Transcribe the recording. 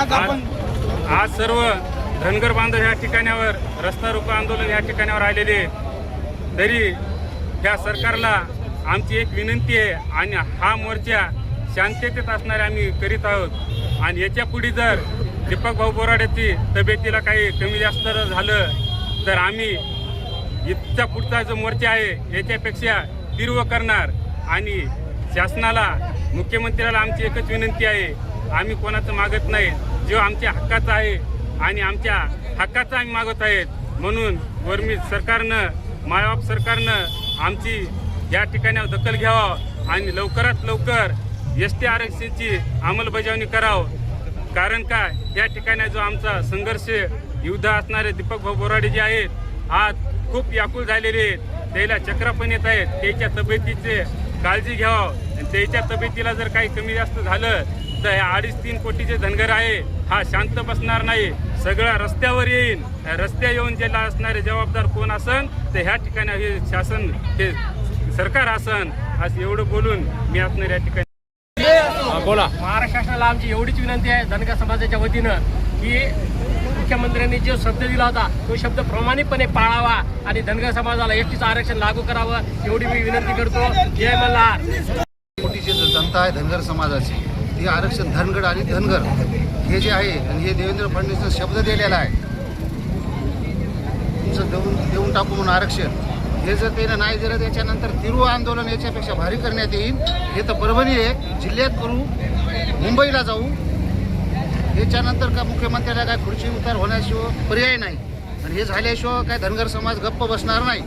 आज आपण आज सर्व धनगर बांधव ह्या ठिकाणावर रस्ता रोको आंदोलन या ठिकाणावर आलेले तरी ह्या सरकारला आमची एक विनंती आहे आणि हा मोर्चा शांततेत असणारे आम्ही करीत आहोत. आणि याच्यापुढे जर दीपक भाऊ बोराड्याची तब्येतीला काही कमी जास्त झालं तर आम्ही इथचा पुढचा जो मोर्चा आहे याच्यापेक्षा तीव्र करणार. आणि शासनाला मुख्यमंत्र्याला आमची एकच विनंती आहे आम्ही कोणाचं मागत नाही. जो आमच्या हक्काचा आहे आणि आमच्या हक्काचा आम्ही मागत आहेत. म्हणून वर्मी सरकारनं मायबाप सरकारनं आमची या ठिकाणावर दखल घ्यावं आणि लवकरात लवकर एस टी आरक्षणची अंमलबजावणी करावं. कारण काय या ठिकाणी जो आमचा संघर्ष युद्ध असणारे दीपक भाऊ बोराडे जे आहेत आज खूप व्याकुळ झालेले आहेत. त्याला चक्र पण येत आहेत. त्याच्या तब्येतीचे काळजी घ्यावं. आणि त्याच्या तब्येतीला जर काही कमी जास्त झालं तर हे अडीच तीन कोटीचे धनगर आहे हा शांत बसणार नाही. सगळा रस्त्यावर येईल रस्त्या येऊन ज्याला असणारे जबाबदार कोण असन तर ह्या ठिकाणी हे शासन हे सरकार असन. असं एवढं बोलून मी असणार या ठिकाणी बोला. महाराष्ट्र शासनाला आमची एवढीच विनंती आहे धनगर समाजाच्या वतीनं की मुख्यमंत्र्यांनी जो शब्द दिला होता तो शब्द प्रामाणिकपणे पाळावा आणि धनगर समाजाला एसटीचं आरक्षण लागू करावं एवढी मी विनंती करतो. जय मल्हार. कोटीची आहे धनगर समाजाची ती आरक्षण धनगड आणि धनगर हे जे आहे आणि हे देवेंद्र फडणवीसनं शब्द दिलेला आहे. तुमचं देऊन देऊन टाकू म्हणून आरक्षण. हे जर त्यानं नाही दिलं त्याच्यानंतर तिरू आंदोलन याच्यापेक्षा भारी करण्यात येईल. हे तर परभणी आहे. जिल्ह्यात करू. मुंबईला जाऊ. याच्यानंतर का मुख्यमंत्र्याला काय खुर्ची उतार होण्याशिवाय पर्याय नाही. आणि हे झाल्याशिवाय काय धनगर समाज गप्प बसणार नाही.